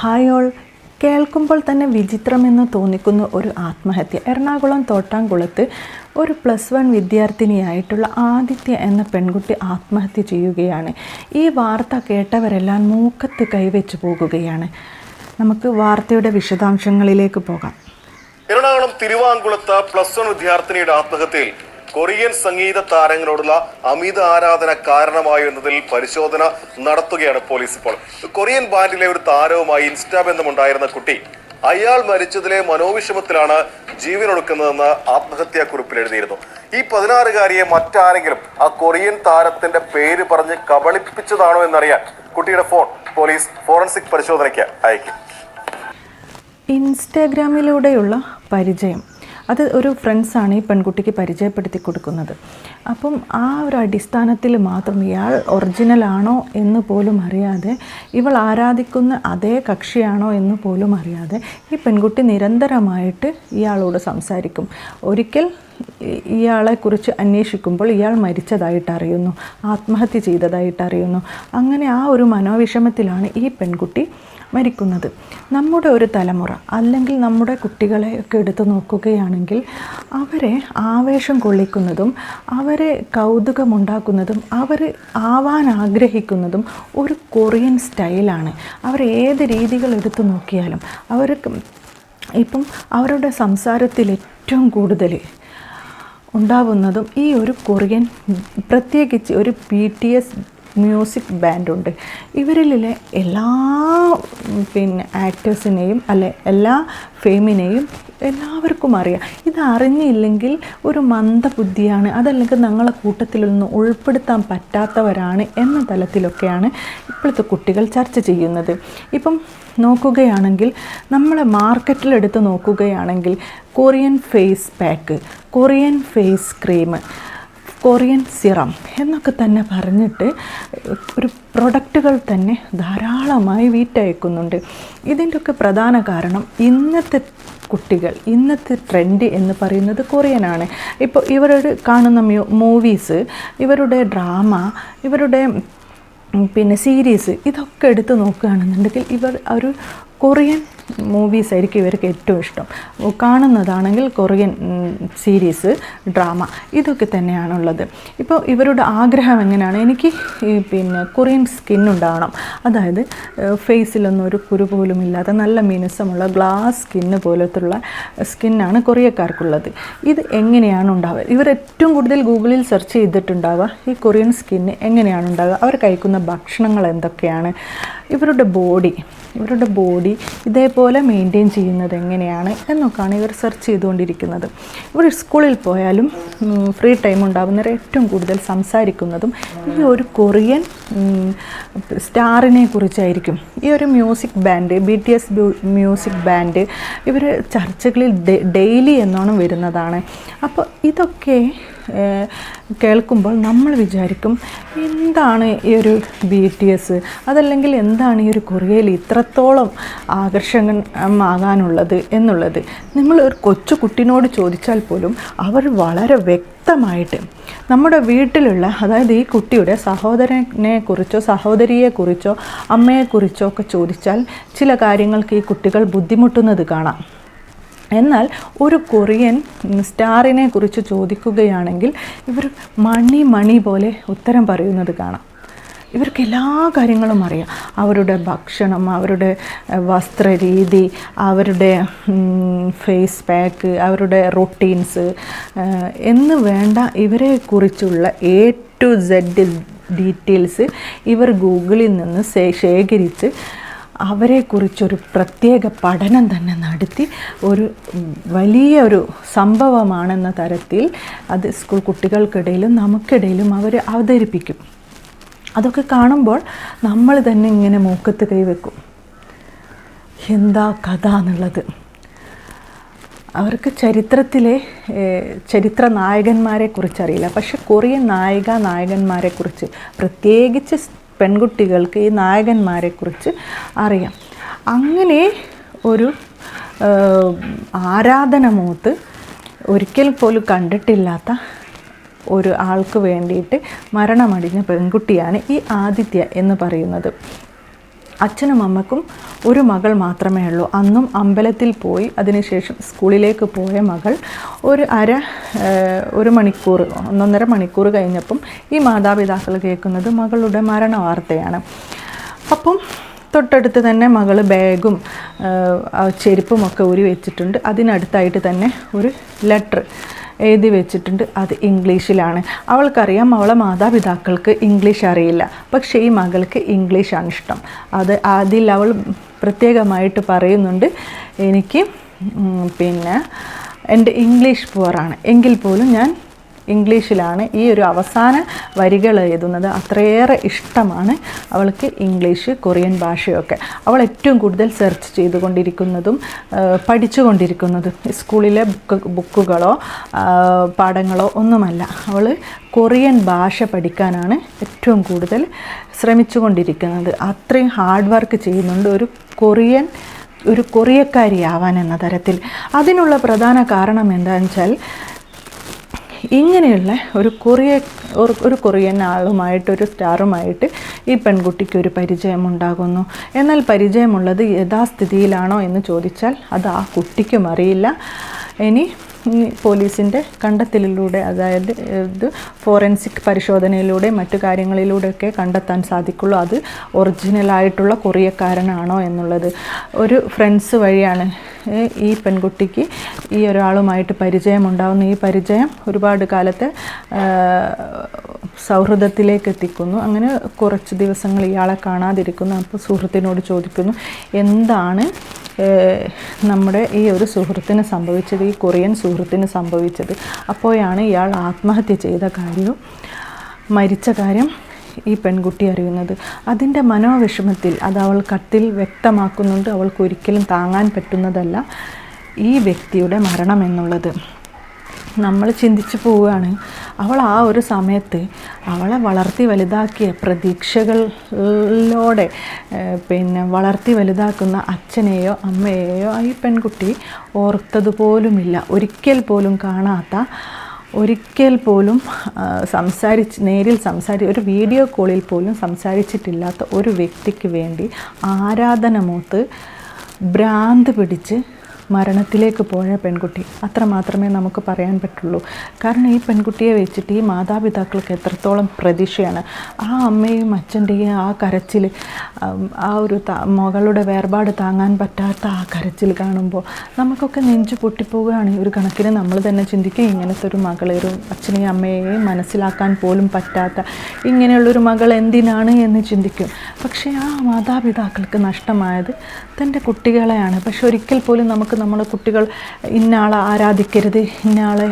Hi all കേൾക്കുമ്പോൾ തന്നെ വിചിത്രമെന്ന് തോന്നിക്കുന്ന ഒരു ആത്മഹത്യ. എറണാകുളം തോട്ടാംകുളത്ത് ഒരു പ്ലസ് വൺ വിദ്യാർത്ഥിനിയായിട്ടുള്ള ആദിത്യ എന്ന പെൺകുട്ടി ആത്മഹത്യ ചെയ്യുകയാണ്. ഈ വാർത്ത കേട്ടവരെല്ലാം മൂക്കത്ത് കൈവച്ച് പോകുകയാണ്. നമുക്ക് വാർത്തയുടെ വിശദാംശങ്ങളിലേക്ക് പോകാം. എറണാകുളം തിരുവാങ്കുളത്ത് പ്ലസ് വൺ വിദ്യാർത്ഥിനിയുടെ ആത്മഹത്യയിൽ കൊറിയൻ സംഗീത താരങ്ങളോടുള്ള അമിത ആരാധന കാരണമായി എന്നതിൽ പരിശോധന നടത്തുകയാണ് പോലീസ് ഇപ്പോൾ. കൊറിയൻ ബാൻഡിലെ ഒരു താരവുമായി ഇൻസ്റ്റാ ബന്ധമുണ്ടായിരുന്ന കുട്ടി അയാൾ മരിച്ചതിലെ മനോവിഷമത്തിലാണ് ജീവനൊടുക്കുന്നതെന്ന് ആത്മഹത്യാ കുറിപ്പിൽ എഴുതിയിരുന്നു. ഈ പതിനാറുകാരിയെ മറ്റാരെങ്കിലും ആ കൊറിയൻ താരത്തിന്റെ പേര് പറഞ്ഞ് കബളിപ്പിച്ചതാണോ എന്നറിയാൻ കുട്ടിയുടെ ഫോൺ പോലീസ് ഫോറൻസിക് പരിശോധനയ്ക്ക് അയക്കും. ഇൻസ്റ്റാഗ്രാമിലൂടെയുള്ള പരിചയം. അത് ഒരു ഫ്രണ്ട്സാണ് ഈ പെൺകുട്ടിക്ക് പരിചയപ്പെടുത്തി കൊടുക്കുന്നത്. അപ്പം ആ ഒരു അടിസ്ഥാനത്തിൽ മാത്രം ഇയാൾ ഒറിജിനലാണോ എന്ന് പോലും അറിയാതെ ഇവൾ ആരാധിക്കുന്ന അതേ കക്ഷിയാണോ എന്ന് പോലും അറിയാതെ ഈ പെൺകുട്ടി നിരന്തരമായിട്ട് ഇയാളോട് സംസാരിക്കും. ഒരിക്കൽ ഇയാളെക്കുറിച്ച് അന്വേഷിക്കുമ്പോൾ ഇയാൾ മരിച്ചതായിട്ട് അറിയുന്നു ആത്മഹത്യ ചെയ്തതായിട്ട് അറിയുന്നു. അങ്ങനെ ആ ഒരു മനോവിഷമത്തിലാണ് ഈ പെൺകുട്ടി മരിക്കുന്നത്. നമ്മുടെ ഒരു തലമുറ അല്ലെങ്കിൽ നമ്മുടെ കുട്ടികളെ ഒക്കെ എടുത്തു നോക്കുകയാണെങ്കിൽ അവരെ ആവേശം കൊള്ളിക്കുന്നതും അവരെ കൗതുകമുണ്ടാക്കുന്നതും അവർ ആവാൻ ആഗ്രഹിക്കുന്നതും ഒരു കൊറിയൻ സ്റ്റൈലാണ്. അവർ ഏത് രീതികൾ എടുത്തു നോക്കിയാലും അവർക്ക് ഇപ്പം അവരുടെ സംസാരത്തിൽ ഏറ്റവും കൂടുതൽ ഉണ്ടാവുന്നതും ഈ ഒരു കൊറിയൻ പ്രത്യേകിച്ച് ഒരു പി ടി എസ് മ്യൂസിക് ബാൻഡുണ്ട്. ഇവരിലെ എല്ലാ പിന്നെ ആക്ടേഴ്സിനെയും അല്ലെ എല്ലാ ഫെയിമിനെയും എല്ലാവർക്കും അറിയാം. ഇത് അറിഞ്ഞില്ലെങ്കിൽ ഒരു മന്ദബുദ്ധിയാണ്. അതല്ലെങ്കിൽ ഞങ്ങളെ കൂട്ടത്തിലൊന്നും ഉൾപ്പെടുത്താൻ പറ്റാത്തവരാണ് എന്ന തലത്തിലൊക്കെയാണ് ഇപ്പോഴത്തെ കുട്ടികൾ ചർച്ച ചെയ്യുന്നത്. ഇപ്പം നോക്കുകയാണെങ്കിൽ നമ്മളെ മാർക്കറ്റിലെടുത്ത് നോക്കുകയാണെങ്കിൽ Korean face pack Korean face cream Korean serum എന്നൊക്കെ തന്നെ പറഞ്ഞിട്ട് ഒരു പ്രൊഡക്റ്റുകൾ തന്നെ ധാരാളമായി വീറ്റയക്കുന്നുണ്ട് ഇതിന്റെയൊക്കെ പ്രധാന കാരണം ഇന്നത്തെ കുട്ടികൾ ഇന്നത്തെ ട്രെൻഡ് എന്ന് പറയുന്നത് കൊറിയനാണ്. ഇപ്പോൾ ഇവരുടെ കാണുന്ന മൂവീസ് ഇവരുടെ ഡ്രാമ ഇവരുടെ പിന്നെ സീരീസ് ഇതൊക്കെ എടുത്ത് നോക്കുകയാണെന്നുണ്ടെങ്കിൽ ഇവർ ഒരു കൊറിയൻ മൂവീസ് ആയിരിക്കും ഇവർക്ക് ഏറ്റവും ഇഷ്ടം. കാണുന്നതാണെങ്കിൽ കൊറിയൻ സീരീസ് ഡ്രാമ ഇതൊക്കെ തന്നെയാണുള്ളത്. ഇപ്പോൾ ഇവരുടെ ആഗ്രഹം എങ്ങനെയാണ്? എനിക്ക് പിന്നെ കൊറിയൻ സ്കിൻ ഉണ്ടാവണം. അതായത് ഫേസിലൊന്നും ഒരു കുരു പോലും ഇല്ലാത്ത നല്ല മിനുസമുള്ള ഗ്ലാസ് സ്കിന്ന് പോലത്തുള്ള സ്കിന്നാണ് കൊറിയക്കാർക്കുള്ളത്. ഇത് എങ്ങനെയാണ് ഉണ്ടാവുക? ഇവർ ഏറ്റവും കൂടുതൽ ഗൂഗിളിൽ സെർച്ച് ചെയ്തിട്ടുണ്ടാവുക ഈ കൊറിയൻ സ്കിന്ന് എങ്ങനെയാണ് ഉണ്ടാവുക? അവർ കഴിക്കുന്ന ഭക്ഷണങ്ങൾ എന്തൊക്കെയാണ്? ഇവരുടെ ബോഡി ഇവരുടെ ബോഡി ഇതേപോലെ മെയിന്റെയിൻ ചെയ്യുന്നത് എങ്ങനെയാണ് എന്നൊക്കെയാണ് ഇവർ സെർച്ച് ചെയ്തുകൊണ്ടിരിക്കുന്നത്. ഇവർ സ്കൂളിൽ പോയാലും ഫ്രീ ടൈം ഉണ്ടാകുന്നവർ ഏറ്റവും കൂടുതൽ സംസാരിക്കുന്നതും ഈ ഒരു കൊറിയൻ സ്റ്റാറിനെ കുറിച്ചായിരിക്കും. ഈ ഒരു music band B T S music band ഇവർ ചർച്ചകളിൽ ഡെയിലി എന്നോണം വരുന്നതാണ്. അപ്പോൾ ഇതൊക്കെ കേൾക്കുമ്പോൾ നമ്മൾ വിചാരിക്കും എന്താണ് ഈ ഒരു ബി ടി എസ് അതല്ലെങ്കിൽ എന്താണ് ഈ ഒരു കൊറിയയിൽ ഇത്രത്തോളം ആകർഷകമാകാനുള്ളത് എന്നുള്ളത്? നിങ്ങൾ ഒരു കൊച്ചു കുട്ടിനോട് ചോദിച്ചാൽ പോലും അവർ വളരെ വ്യക്തമായിട്ട് നമ്മുടെ വീട്ടിലുള്ള അതായത് ഈ കുട്ടിയുടെ സഹോദരനെ കുറിച്ചോ സഹോദരിയെക്കുറിച്ചോ അമ്മയെക്കുറിച്ചോ ഒക്കെ ചോദിച്ചാൽ ചില കാര്യങ്ങൾക്ക് ഈ കുട്ടികൾ ബുദ്ധിമുട്ടുന്നത് കാണാം. എന്നാൽ ഒരു കൊറിയൻ സ്റ്റാറിനെ കുറിച്ച് ചോദിക്കുകയാണെങ്കിൽ ഇവർ മണി മണി പോലെ ഉത്തരം പറയുന്നത് കാണാം. ഇവർക്ക് എല്ലാ കാര്യങ്ങളും അറിയാം. അവരുടെ ഭക്ഷണം അവരുടെ വസ്ത്രരീതി അവരുടെ ഫേസ് പാക്ക് അവരുടെ റൊട്ടീൻസ് എന്ന് വേണ്ട ഇവരെ കുറിച്ചുള്ള എ ടു സെഡ് ഡീറ്റെയിൽസ് ഇവർ ഗൂഗിളിൽ നിന്ന് ശേഖരിച്ച് അവരെക്കുറിച്ചൊരു പ്രത്യേക പഠനം തന്നെ നടത്തി ഒരു വലിയ ഒരു സംഭവമാണെന്ന തരത്തിൽ അത് സ്കൂൾ കുട്ടികൾക്കിടയിലും നമുക്കിടയിലും അവർ അവതരിപ്പിക്കും. അതൊക്കെ കാണുമ്പോൾ നമ്മൾ തന്നെ ഇങ്ങനെ മൂക്കത്ത് കൈവെക്കും. എന്താ കഥ എന്നുള്ളത്? അവർക്ക് ചരിത്രത്തിലെ ചരിത്ര നായകന്മാരെ കുറിച്ചറിയില്ല പക്ഷെ കൊറിയൻ നായിക നായകന്മാരെക്കുറിച്ച് പ്രത്യേകിച്ച് പെൺകുട്ടികൾക്ക് ഈ നായകന്മാരെ കുറിച്ച് അറിയാം. അങ്ങനെ ഒരു ആരാധന മൂത്ത് ഒരിക്കൽ പോലും കണ്ടിട്ടില്ലാത്ത ഒരു ആൾക്ക് വേണ്ടിയിട്ട് മരണമടിഞ്ഞ പെൺകുട്ടിയാണ് ഈ ആദിത്യ എന്ന് പറയുന്നത്. അച്ഛനും അമ്മക്കും ഒരു മകൾ മാത്രമേ ഉള്ളൂ. അന്നും അമ്പലത്തിൽ പോയി അതിനുശേഷം സ്കൂളിലേക്ക് പോയ മകൾ ഒരു അര ഒരു മണിക്കൂർ ഒന്നൊന്നര മണിക്കൂർ കഴിഞ്ഞപ്പം ഈ മാതാപിതാക്കൾ കേൾക്കുന്നത് മകളുടെ മരണ വാർത്തയാണ് അപ്പം തൊട്ടടുത്ത് തന്നെ മകൾ ബാഗും ചെരുപ്പുമൊക്കെ ഊരി വെച്ചിട്ടുണ്ട് അതിനടുത്തായിട്ട് തന്നെ ഒരു ലെറ്റർ എഴുതി വെച്ചിട്ടുണ്ട്. അത് ഇംഗ്ലീഷിലാണ്. അവൾക്കറിയാം അവളെ മാതാപിതാക്കൾക്ക് ഇംഗ്ലീഷ് അറിയില്ല. പക്ഷേ ഈ മകൾക്ക് ഇംഗ്ലീഷാണ് ഇഷ്ടം. അത് അതിൽ അവൾ പ്രത്യേകമായിട്ട് പറയുന്നുണ്ട്. എനിക്ക് പിന്നെ എന്റെ ഇംഗ്ലീഷ് പുവറാണ് എങ്കിൽ പോലും ഞാൻ ഇംഗ്ലീഷിലാണ് ഈ ഒരു അവസാന വരികൾ എഴുതുന്നത്. അത്രയേറെ ഇഷ്ടമാണ് അവൾക്ക് ഇംഗ്ലീഷ് കൊറിയൻ ഭാഷയൊക്കെ. അവൾ ഏറ്റവും കൂടുതൽ സെർച്ച് ചെയ്തുകൊണ്ടിരിക്കുന്നതും പഠിച്ചുകൊണ്ടിരിക്കുന്നതും സ്കൂളിലെ ബുക്ക് ബുക്കുകളോ പാഠങ്ങളോ ഒന്നുമല്ല. അവൾ കൊറിയൻ ഭാഷ പഠിക്കാനാണ് ഏറ്റവും കൂടുതൽ ശ്രമിച്ചുകൊണ്ടിരിക്കുന്നത്. അത്രയും ഹാർഡ് വർക്ക് ചെയ്യുന്നുണ്ട് ഒരു കൊറിയൻ ഒരു കൊറിയക്കാരിയാവാൻ എന്ന തരത്തിൽ. അതിനുള്ള പ്രധാന കാരണം എന്താണെന്ന് വെച്ചാൽ ഇങ്ങനെയുള്ള ഒരു കൊറിയ ഒരു- കൊറിയൻ ആളുമായിട്ട് ഒരു സ്റ്റാറുമായിട്ട് ഈ പെൺകുട്ടിക്ക് ഒരു പരിചയമുണ്ടാകുന്നു. എന്നാൽ പരിചയമുള്ളത് യഥാസ്ഥിതിയിലാണോ എന്ന് ചോദിച്ചാൽ അത് ആ കുട്ടിക്കും അറിയില്ല. ഇനി പോലീസിന്റെ കണ്ടെത്തലിലൂടെ അതായത് ഇത് ഫോറൻസിക് പരിശോധനയിലൂടെ മറ്റു കാര്യങ്ങളിലൂടെയൊക്കെ കണ്ടെത്താൻ സാധിക്കുള്ളൂ. അത് ഒറിജിനലായിട്ടുള്ള കൊറിയക്കാരനാണോ എന്നുള്ളത്. ഒരു ഫ്രണ്ട്സ് വഴിയാണ് ഈ പെൺകുട്ടിക്ക് ഈ ഒരാളുമായിട്ട് പരിചയമുണ്ടാകുന്നു ഈ പരിചയം ഒരുപാട് കാലത്തെ സൗഹൃദത്തിലേക്ക് എത്തിക്കുന്നു. അങ്ങനെ കുറച്ച് ദിവസങ്ങൾ ഇയാളെ കാണാതിരിക്കുന്നു. അപ്പോൾ സുഹൃത്തിനോട് ചോദിക്കുന്നു എന്താണ് നമ്മുടെ ഈ ഒരു സുഹൃത്തിന് സംഭവിച്ചത്? ഈ കൊറിയൻ സുഹൃത്തിന് സംഭവിച്ചത്? അപ്പോഴാണ് ഇയാൾ ആത്മഹത്യ ചെയ്ത കാര്യവും മരിച്ച കാര്യം ഈ പെൺകുട്ടി അറിയുന്നത്. അതിന്റെ മനോവിഷമത്തിൽ അത് അവൾ കത്തിൽ വ്യക്തമാക്കുന്നുണ്ട്. അവൾക്ക് ഒരിക്കലും താങ്ങാൻ പറ്റുന്നതല്ല ഈ വ്യക്തിയുടെ മരണം എന്നുള്ളത്. നമ്മൾ ചിന്തിച്ചു പോവുകയാണ്. അവൾ ആ ഒരു സമയത്ത് അവളെ വളർത്തി വലുതാക്കിയ പ്രതീക്ഷകളിലൂടെ പിന്നെ വളർത്തി വലുതാക്കുന്ന അച്ഛനെയോ അമ്മയെയോ ഈ പെൺകുട്ടി ഓർത്തതുപോലുമില്ല. ഒരിക്കൽ പോലും കാണാത്ത ഒരിക്കൽ പോലും സംസാരിച്ച് നേരിൽ സംസാരി ഒരു വീഡിയോ കോളിൽ പോലും സംസാരിച്ചിട്ടില്ലാത്ത ഒരു വ്യക്തിക്ക് വേണ്ടി ആരാധന മൂത്ത് ഭ്രാന്ത് പിടിച്ച് മരണത്തിലേക്ക് പോയ പെൺകുട്ടി. അത്ര മാത്രമേ നമുക്ക് പറയാൻ പറ്റുള്ളൂ. കാരണം ഈ പെൺകുട്ടിയെ വെച്ചിട്ട് ഈ മാതാപിതാക്കൾക്ക് എത്രത്തോളം പ്രതീക്ഷയാണ്. ആ അമ്മയും അച്ഛന്റെയും ആ കരച്ചിൽ ആ ഒരു മകളുടെ വേർപാട് താങ്ങാൻ പറ്റാത്ത ആ കരച്ചിൽ കാണുമ്പോൾ നമുക്കൊക്കെ നെഞ്ചു പൊട്ടിപ്പോവുകയാണ്. ഒരു കണക്കിന് നമ്മൾ തന്നെ ചിന്തിക്കും ഇങ്ങനത്തെ ഒരു മകളെ ഒരു അച്ഛനെയും അമ്മയെയും മനസ്സിലാക്കാൻ പോലും പറ്റാത്ത ഇങ്ങനെയുള്ളൊരു മകൾ എന്തിനാണ് എന്ന് ചിന്തിക്കും. പക്ഷേ ആ മാതാപിതാക്കൾക്ക് നഷ്ടമായത് തന്റെ കുട്ടികളെയാണ്. പക്ഷെ ഒരിക്കൽ പോലും നമുക്ക് നമ്മുടെ കുട്ടികൾ ഇന്നയാളെ ആരാധിക്കരുത് ഇന്നയാളെ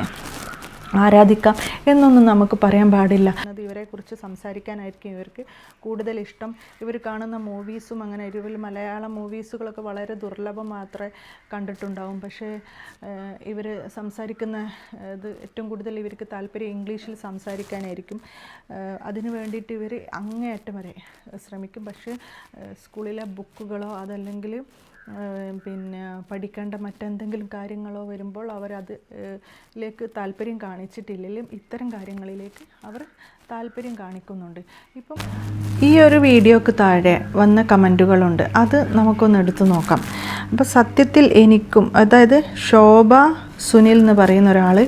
ആരാധിക്കാം എന്നൊന്നും നമുക്ക് പറയാൻ പാടില്ല. അത് ഇവരെക്കുറിച്ച് സംസാരിക്കാനായിരിക്കും ഇവർക്ക് കൂടുതൽ ഇഷ്ടം. ഇവർ കാണുന്ന മൂവീസും അങ്ങനെ ഇവർ മലയാളം മൂവീസുകളൊക്കെ വളരെ ദുർലഭം മാത്രമേ കണ്ടിട്ടുണ്ടാവും. പക്ഷേ ഇവർ സംസാരിക്കുന്ന ഇത് ഏറ്റവും കൂടുതൽ ഇവർക്ക് താല്പര്യം ഇംഗ്ലീഷിൽ സംസാരിക്കാനായിരിക്കും. അതിനു വേണ്ടിയിട്ട് ഇവർ അങ്ങേയറ്റം വരെ ശ്രമിക്കും. പക്ഷേ സ്കൂളിലെ ബുക്കുകളോ അതല്ലെങ്കിൽ പിന്നെ പഠിക്കേണ്ട മറ്റെന്തെങ്കിലും കാര്യങ്ങളോ വരുമ്പോൾ അവരത് ലേക്ക് താല്പര്യം കാണിച്ചിട്ടില്ലെങ്കിലും ഇത്തരം കാര്യങ്ങളിലേക്ക് അവർ താല്പര്യം കാണിക്കുന്നുണ്ട്. ഇപ്പം ഈ ഒരു വീഡിയോക്ക് താഴെ വന്ന കമന്റുകളുണ്ട്. അത് നമുക്കൊന്ന് എടുത്തു നോക്കാം. അപ്പോൾ സത്യത്തിൽ എനിക്കും അതായത് ശോഭ സുനിൽ എന്ന് പറയുന്ന ഒരാൾ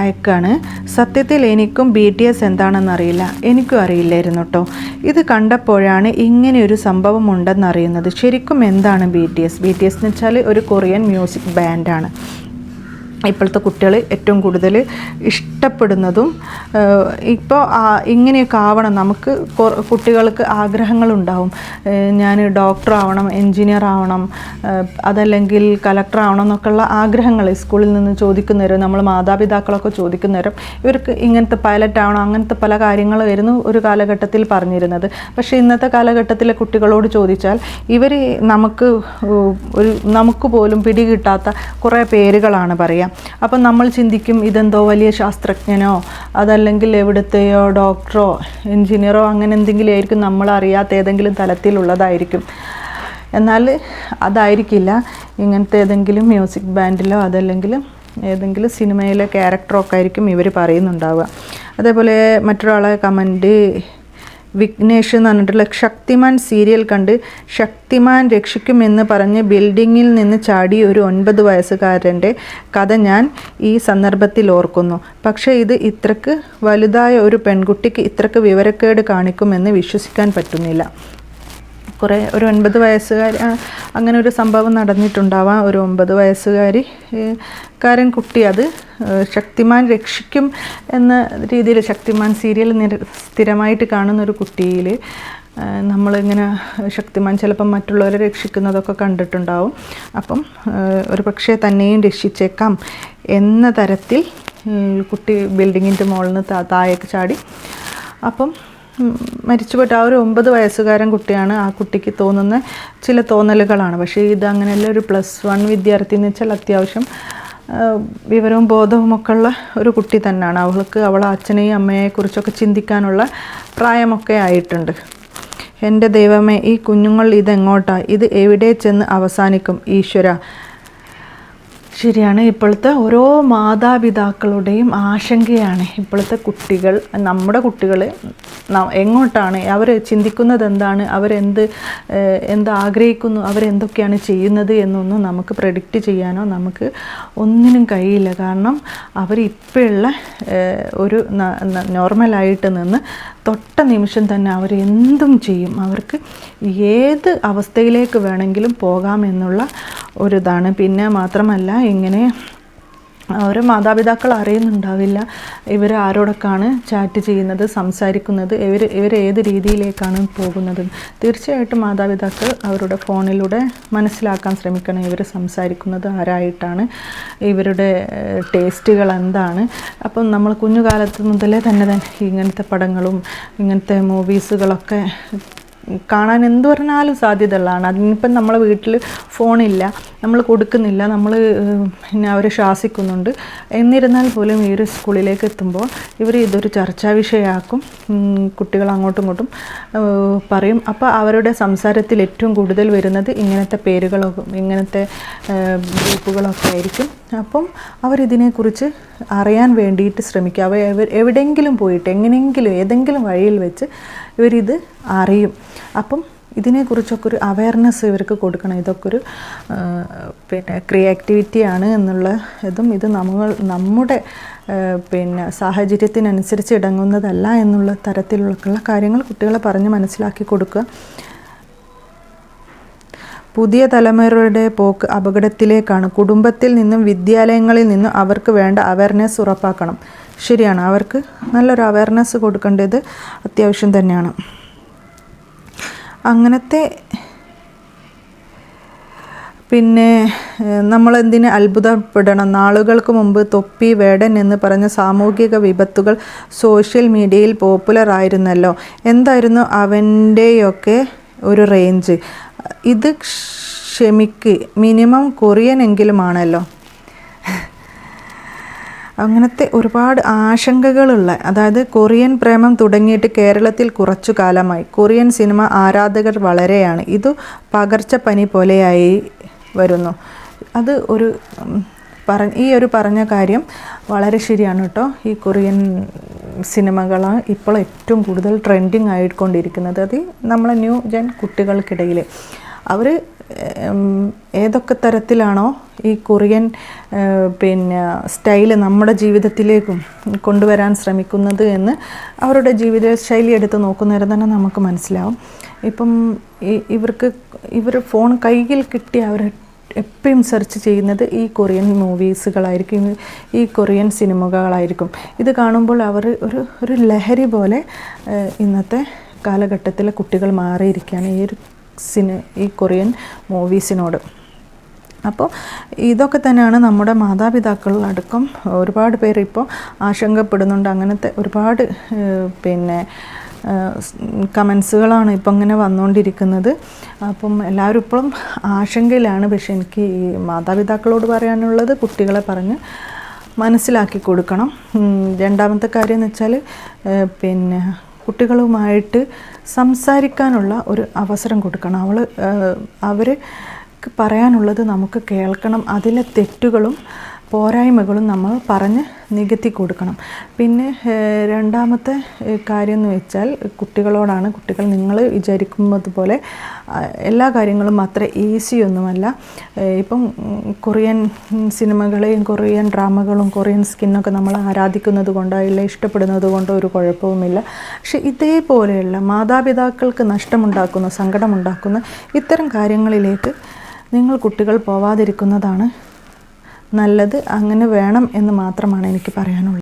അയക്കാണ്. സത്യത്തിൽ എനിക്കും ബി ടി എസ് എന്താണെന്ന് അറിയില്ല. എനിക്കും അറിയില്ലായിരുന്നു കേട്ടോ ഇത് കണ്ടപ്പോഴാണ് ഇങ്ങനെ ഒരു സംഭവം ഉണ്ടെന്നറിയുന്നത് ശരിക്കും എന്താണ് B T S B T S എന്ന് വെച്ചാൽ ഒരു കൊറിയൻ മ്യൂസിക് ബാൻഡാണ് ഇപ്പോഴത്തെ കുട്ടികൾ ഏറ്റവും കൂടുതൽ ഇഷ്ടപ്പെടുന്നതും ഇപ്പോൾ ഇങ്ങനെയൊക്കെ ആവണം. നമുക്ക് കുട്ടികൾക്ക് ആഗ്രഹങ്ങളുണ്ടാവും ഞാൻ ഡോക്ടർ ആവണം എൻജിനീയർ ആവണം അതല്ലെങ്കിൽ കലക്ടർ ആവണം എന്നൊക്കെയുള്ള ആഗ്രഹങ്ങൾ സ്കൂളിൽ നിന്ന് ചോദിക്കുന്നവരും നമ്മൾ മാതാപിതാക്കളൊക്കെ ചോദിക്കുന്നവരും ഇവർക്ക് ഇങ്ങനത്തെ പൈലറ്റ് ആവണം അങ്ങനത്തെ പല കാര്യങ്ങളായിരുന്നു ഒരു കാലഘട്ടത്തിൽ പറഞ്ഞിരുന്നത്. പക്ഷേ ഇന്നത്തെ കാലഘട്ടത്തിലെ കുട്ടികളോട് ചോദിച്ചാൽ ഇവർ നമുക്ക് ഒരു നമുക്ക് പോലും പിടികിട്ടാത്ത കുറേ പേരുകളാണ് പറയുക. അപ്പം നമ്മൾ ചിന്തിക്കും ഇതെന്തോ വലിയ ശാസ്ത്രജ്ഞനോ അതല്ലെങ്കിൽ എവിടുത്തെയോ ഡോക്ടറോ എൻജിനീയറോ അങ്ങനെ എന്തെങ്കിലും ആയിരിക്കും നമ്മൾ അറിയാത്ത ഏതെങ്കിലും തലത്തിലുള്ളതായിരിക്കും. എന്നാൽ അതായിരിക്കില്ല. ഇങ്ങനത്തെ ഏതെങ്കിലും മ്യൂസിക് ബാൻഡിലോ അതല്ലെങ്കിൽ ഏതെങ്കിലും സിനിമയിലെ ക്യാരക്ടറൊക്കെ ആയിരിക്കും ഇവർ പറയുന്നുണ്ടാവുക. അതേപോലെ മറ്റൊരാളെ കമന്റ് വിഘ്നേഷ് എന്ന് പറഞ്ഞിട്ടുള്ള ശക്തിമാൻ സീരിയൽ കണ്ട് ശക്തിമാൻ രക്ഷിക്കുമെന്ന് പറഞ്ഞ് ബിൽഡിങ്ങിൽ നിന്ന് ചാടി ഒരു ഒൻപത് വയസ്സുകാരന്റെ കഥ ഞാൻ ഈ സന്ദർഭത്തിൽ ഓർക്കുന്നു. പക്ഷേ ഇത് ഇത്രക്ക് വലുതായ ഒരു പെൺകുട്ടിക്ക് ഇത്രക്ക് വിവരക്കേട് കാണിക്കുമെന്ന് വിശ്വസിക്കാൻ പറ്റുന്നില്ല. കുറേ ഒരു ഒൻപത് വയസ്സുകാരി അങ്ങനെ ഒരു സംഭവം നടന്നിട്ടുണ്ടാവാം. ഒരു ഒമ്പത് വയസ്സുകാരി കാരൻ കുട്ടി അത് ശക്തിമാൻ രക്ഷിക്കും എന്ന രീതിയിൽ ശക്തിമാൻ സീരിയൽ സ്ഥിരമായിട്ട് കാണുന്ന ഒരു കുട്ടിയിൽ നമ്മളിങ്ങനെ ശക്തിമാൻ ചിലപ്പം മറ്റുള്ളവരെ രക്ഷിക്കുന്നതൊക്കെ കണ്ടിട്ടുണ്ടാവും. അപ്പം ഒരു പക്ഷേ തന്നെയും രക്ഷിച്ചേക്കാം എന്ന തരത്തിൽ കുട്ടി ബിൽഡിങ്ങിന്റെ മുകളിൽ നിന്ന് താഴേക്ക് ചാടി. അപ്പം മരിച്ചുപോയിട്ട് ആ ഒരു ഒമ്പത് വയസ്സുകാരൻ കുട്ടിയാണ് ആ കുട്ടിക്ക് തോന്നുന്ന ചില തോന്നലുകളാണ്. പക്ഷേ ഇത് ഒരു പ്ലസ് വൺ വിദ്യാർത്ഥി എന്ന് വെച്ചാൽ അത്യാവശ്യം വിവരവും ബോധവും ഒക്കെ ഉള്ള ഒരു കുട്ടി തന്നെയാണ്. അവൾക്ക് അവളെ അച്ഛനെയും അമ്മയെക്കുറിച്ചൊക്കെ ചിന്തിക്കാനുള്ള പ്രായമൊക്കെ ആയിട്ടുണ്ട്. എന്റെ ദൈവമേ ഈ കുഞ്ഞുങ്ങൾ ഇതെങ്ങോട്ടാ? ഇത് എവിടെ ചെന്ന് അവസാനിക്കും? ഈശ്വര ശരിയാണ്. ഇപ്പോഴത്തെ ഓരോ മാതാപിതാക്കളുടെയും ആശങ്കയാണ് ഇപ്പോഴത്തെ കുട്ടികൾ നമ്മുടെ കുട്ടികൾ എങ്ങോട്ടാണ് അവർ ചിന്തിക്കുന്നത് എന്താണ് അവരെന്ത് എന്ത് ആഗ്രഹിക്കുന്നു അവരെന്തൊക്കെയാണ് ചെയ്യുന്നത് എന്നൊന്നും നമുക്ക് പ്രഡിക്റ്റ് ചെയ്യാനോ നമുക്ക് ഒന്നിനും കഴിയില്ല. കാരണം അവർ ഇപ്പോഴുള്ള ഒരു നോർമലായിട്ട് നിന്ന് തൊട്ട നിമിഷം തന്നെ അവർ എന്തും ചെയ്യും. അവർക്ക് ഏത് അവസ്ഥയിലേക്ക് വേണമെങ്കിലും പോകാമെന്നുള്ള ഒരിതാണ്. പിന്നെ മാത്രമല്ല ഇങ്ങനെ ഓരോ മാതാപിതാക്കൾ അറിയുന്നുണ്ടാവില്ല. ഇവർ ആരോടൊക്കെയാണ് ചാറ്റ് ചെയ്യുന്നത് സംസാരിക്കുന്നത് ഇവർ ഇവർ ഏത് രീതിയിലേക്കാണ് പോകുന്നത്. തീർച്ചയായിട്ടും മാതാപിതാക്കൾ അവരുടെ ഫോണിലൂടെ മനസ്സിലാക്കാൻ ശ്രമിക്കണം ഇവർ സംസാരിക്കുന്നത് ആരായിട്ടാണ് ഇവരുടെ ടേസ്റ്റുകൾ എന്താണ്. അപ്പം നമ്മൾ കുഞ്ഞുകാലത്ത് മുതലേ തന്നെ തന്നെ ഇങ്ങനത്തെ പടങ്ങളും ഇങ്ങനത്തെ മൂവീസുകളൊക്കെ കാണാൻ എന്ത് പറഞ്ഞാലും സാധ്യതയുള്ളതാണ്. അതിനിപ്പം നമ്മളെ വീട്ടിൽ ഫോണില്ല നമ്മൾ കൊടുക്കുന്നില്ല നമ്മൾ പിന്നെ അവരെ ശാസിക്കുന്നുണ്ട്. എന്നിരുന്നാൽ പോലും ഈ ഒരു സ്കൂളിലേക്ക് എത്തുമ്പോൾ ഇവർ ഇതൊരു ചർച്ചാ വിഷയമാക്കും. കുട്ടികൾ അങ്ങോട്ടും ഇങ്ങോട്ടും പറയും. അപ്പോൾ അവരുടെ സംസാരത്തിൽ ഏറ്റവും കൂടുതൽ വരുന്നത് ഇങ്ങനത്തെ പേരുകളൊക്കെ ഇങ്ങനത്തെ ഗ്രൂപ്പുകളൊക്കെ ആയിരിക്കും. അപ്പം അവരിതിനെക്കുറിച്ച് അറിയാൻ വേണ്ടിയിട്ട് ശ്രമിക്കുക അവ എവിടെയെങ്കിലും പോയിട്ട് എങ്ങനെയെങ്കിലും ഏതെങ്കിലും വഴിയിൽ വെച്ച് ഇവരിത് അറിയും. അപ്പം ഇതിനെക്കുറിച്ചൊക്കെ ഒരു അവയർനെസ് ഇവർക്ക് കൊടുക്കണം. ഇതൊക്കെ ഒരു പിന്നെ ക്രിയേറ്റിവിറ്റിയാണ് എന്നുള്ള ഇതും ഇത് നമ്മൾ നമ്മുടെ പിന്നെ സാഹചര്യത്തിനനുസരിച്ച് ഇടങ്ങുന്നതല്ല എന്നുള്ള തരത്തിലുള്ള കാര്യങ്ങൾ കുട്ടികളെ പറഞ്ഞ് മനസ്സിലാക്കി കൊടുക്കുക. പുതിയ തലമുറയുടെ പോക്ക് അപകടത്തിലേക്കാണ്. കുടുംബത്തിൽ നിന്നും വിദ്യാലയങ്ങളിൽ നിന്നും അവർക്ക് വേണ്ട അവയർനെസ് ഉറപ്പാക്കണം. ശരിയാണ്. അവർക്ക് നല്ലൊരു അവയർനെസ് കൊടുക്കേണ്ടത് അത്യാവശ്യം തന്നെയാണ്. അങ്ങനത്തെ പിന്നെ നമ്മളെന്തിന് അത്ഭുതപ്പെടണം? നാളുകൾക്ക് മുമ്പ് തൊപ്പി വേടൻ എന്ന് പറഞ്ഞ സാമൂഹിക വിപത്തുകൾ സോഷ്യൽ മീഡിയയിൽ പോപ്പുലർ ആയിരുന്നല്ലോ. എന്തായിരുന്നു അവന്റെയൊക്കെ ഒരു റേഞ്ച് ഇത് ക്ഷമിക്ക്. മിനിമം കൊറിയൻ എങ്കിലുമാണല്ലോ അങ്ങനത്തെ ഒരുപാട് ആശങ്കകളുള്ള അതായത് കൊറിയൻ പ്രേമം തുടങ്ങിയിട്ട് കേരളത്തിൽ കുറച്ചു കാലമായി. കൊറിയൻ സിനിമ ആരാധകർ വളരെയാണ്. ഇത് പകർച്ചപ്പനി പോലെയായി വരുന്നു. അത് ഒരു പറ ഈ ഒരു പറഞ്ഞ കാര്യം വളരെ ശരിയാണ് കേട്ടോ. ഈ കൊറിയൻ സിനിമകളാണ് ഇപ്പോൾ ഏറ്റവും കൂടുതൽ ട്രെൻഡിങ് ആയിക്കൊണ്ടിരിക്കുന്നത്. അത് നമ്മളെ ന്യൂ ജൻ കുട്ടികൾക്കിടയിൽ അവർ ഏതൊക്കെ തരത്തിലാണോ ഈ കൊറിയൻ പിന്നെ സ്റ്റൈൽ നമ്മുടെ ജീവിതത്തിലേക്കും കൊണ്ടുവരാൻ ശ്രമിക്കുന്നത് എന്ന് അവരുടെ ജീവിത ശൈലി എടുത്ത് നോക്കുന്നവരെ തന്നെ നമുക്ക് മനസ്സിലാവും. ഇപ്പം ഇവർക്ക് ഇവർ ഫോൺ കയ്യിൽ കിട്ടി അവർ എപ്പോഴും സെർച്ച് ചെയ്യുന്നത് ഈ കൊറിയൻ മൂവീസുകളായിരിക്കും ഈ കൊറിയൻ സിനിമകളായിരിക്കും. ഇത് കാണുമ്പോൾ അവർ ഒരു ഒരു ലഹരി പോലെ ഇന്നത്തെ കാലഘട്ടത്തിലെ കുട്ടികൾ മാറിയിരിക്കുകയാണ്. ഈ ഒരു സിനി ഈ കൊറിയൻ മൂവീസിനോട്. അപ്പോൾ ഇതൊക്കെ തന്നെയാണ് നമ്മുടെ മാതാപിതാക്കളടക്കം ഒരുപാട് പേര് ഇപ്പോൾ ആശങ്കപ്പെടുന്നുണ്ട്. അങ്ങനത്തെ ഒരുപാട് പിന്നെ കമൻസുകളാണ് ഇപ്പം ഇങ്ങനെ വന്നുകൊണ്ടിരിക്കുന്നത് അപ്പം എല്ലാവരും ഇപ്പോഴും ആശങ്കയിലാണ്. പക്ഷെ എനിക്ക് ഈ മാതാപിതാക്കളോട് പറയാനുള്ളത് കുട്ടികളെ പറഞ്ഞ് മനസ്സിലാക്കി കൊടുക്കണം. രണ്ടാമത്തെ കാര്യം എന്ന് വെച്ചാൽ പിന്നെ കുട്ടികളുമായിട്ട് സംസാരിക്കാനുള്ള ഒരു അവസരം കൊടുക്കണം. അവൾ അവർ പറയാനുള്ളത് നമുക്ക് കേൾക്കണം. അതിലെ തെറ്റുകളും പോരായ്മകളും നമ്മൾ പറഞ്ഞ് നികത്തി കൊടുക്കണം. പിന്നെ രണ്ടാമത്തെ കാര്യം എന്ന് വെച്ചാൽ കുട്ടികളോടാണ് കുട്ടികൾ നിങ്ങൾ വിചാരിക്കുന്നത് പോലെ എല്ലാ കാര്യങ്ങളും അത്ര ഈസിയൊന്നുമല്ല ഇപ്പം കൊറിയൻ സിനിമകളെയും കൊറിയൻ ഡ്രാമകളും കൊറിയൻ സ്കിന്നൊക്കെ നമ്മൾ ആരാധിക്കുന്നത് കൊണ്ടോ ഇല്ല ഇഷ്ടപ്പെടുന്നത് കൊണ്ടോ ഒരു കുഴപ്പവുമില്ല. പക്ഷെ ഇതേപോലെയുള്ള മാതാപിതാക്കൾക്ക് നഷ്ടമുണ്ടാക്കുന്ന സങ്കടമുണ്ടാക്കുന്ന ഇത്തരം കാര്യങ്ങളിലേക്ക് നിങ്ങൾ കുട്ടികൾ പോവാതിരിക്കുന്നതാണ് നല്ലത് അങ്ങനെ വേണം എന്ന് മാത്രമാണ് എനിക്ക് പറയാനുള്ളത്.